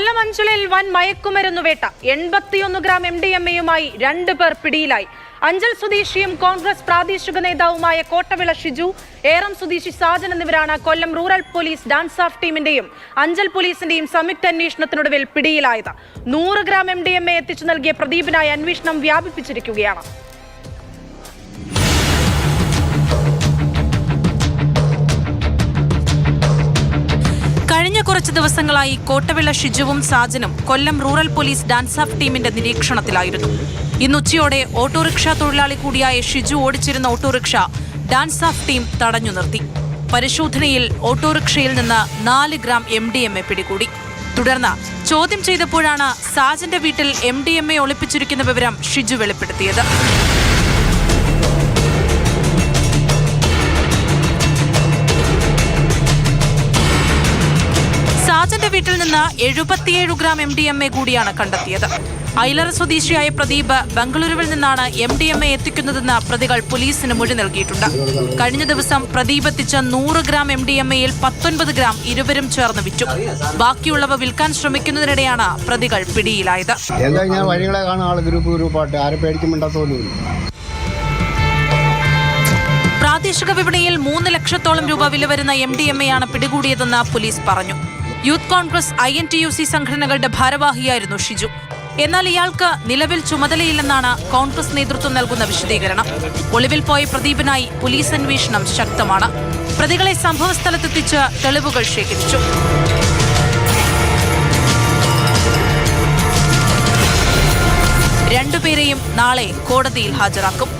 കൊല്ലം അഞ്ചലിൽ വൻ മയക്കുമരുന്നു വേട്ട. എൺപത്തിയൊന്ന് ഗ്രാം എം ഡി എം എയുമായി രണ്ട് പേർ പിടിയിലായി. അഞ്ചൽ സ്വദേശിയും കോൺഗ്രസ് പ്രാദേശിക നേതാവുമായ കോട്ടവിള ഷിജു ഏറം സ്വദേശി സാജൻ എന്നിവരാണ് Kollam rural police DANSAF ടീമിന്റെയും അഞ്ചൽ പോലീസിന്റെയും സംയുക്ത അന്വേഷണത്തിനൊടുവിൽ പിടിയിലായത്. നൂറ് gram M D M A എത്തിച്ചു നൽകിയ പ്രദീപിനായി അന്വേഷണം വ്യാപിപ്പിച്ചിരിക്കുകയാണ്. കുറച്ച് ദിവസങ്ങളായി കോട്ടവിള ഷിജുവും സാജനും Kollam rural police DANSAF ടീമിന്റെ നിരീക്ഷണത്തിലായിരുന്നു. ഇന്നുച്ചയോടെ ഓട്ടോറിക്ഷ തൊഴിലാളി കൂടിയായ ഷിജു ഓടിച്ചിരുന്ന ഓട്ടോറിക്ഷ ഡാൻസ് ഓഫ് ടീം തടഞ്ഞു നിർത്തി. പരിശോധനയിൽ ഓട്ടോറിക്ഷയിൽ നിന്ന് നാല് gram M D M A പിടികൂടി. തുടർന്ന് ചോദ്യം ചെയ്തപ്പോഴാണ് സാജന്റെ വീട്ടിൽ എം ഡി എം എ ഒളിപ്പിച്ചിരിക്കുന്ന വിവരം ഷിജു വെളിപ്പെടുത്തിയത്. വീട്ടിൽ നിന്ന് എഴുപത്തിയേഴ് gram M D M A കൂടിയാണ് കണ്ടെത്തിയത്. ഐലറ സ്വദേശിയായ പ്രദീപ് ബംഗളൂരുവിൽ നിന്നാണ് എം ഡി എം എ എത്തിക്കുന്നതെന്ന് പ്രതികൾ പോലീസിന് മൊഴി നൽകിയിട്ടുണ്ട്. കഴിഞ്ഞ ദിവസം പ്രദീപ് എത്തിച്ച നൂറ് ഗ്രാം എം ഡി എം എയിൽ പത്തൊൻപത് ഗ്രാം ഇരുവരും ചേർന്ന് വിറ്റു. ബാക്കിയുള്ളവ വിൽക്കാൻ ശ്രമിക്കുന്നതിനിടെയാണ് പ്രതികൾ പിടിയിലായത്. എന്താ ഞാൻ വഴികളെ കാണുന്ന ആൾ ഗ്രൂപ്പ് ഗ്രൂപ്പായിട്ട്. ആരെ പ്രാദേശിക വിപണിയിൽ മൂന്ന് ലക്ഷത്തോളം രൂപ വില വരുന്ന എം ഡി എം എയാണ് പിടികൂടിയതെന്ന് പോലീസ് പറഞ്ഞു. Youth Congress I N T U C സംഘടനകളുടെ ഭാരവാഹിയായിരുന്നു ഷിജു. എന്നാൽ ഇയാൾക്ക് നിലവിൽ ചുമതലയില്ലെന്നാണ് കോൺഗ്രസ് നേതൃത്വം നൽകുന്ന വിശദീകരണം. ഒളിവിൽ പോയ പ്രദീപിനായി പോലീസ് അന്വേഷണം ശക്തമാണ്. പ്രതികളെ സംഭവസ്ഥലത്തെത്തിച്ച് തെളിവുകൾ ശേഖരിച്ചു. രണ്ടുപേരെയും നാളെ കോടതിയിൽ ഹാജരാക്കും.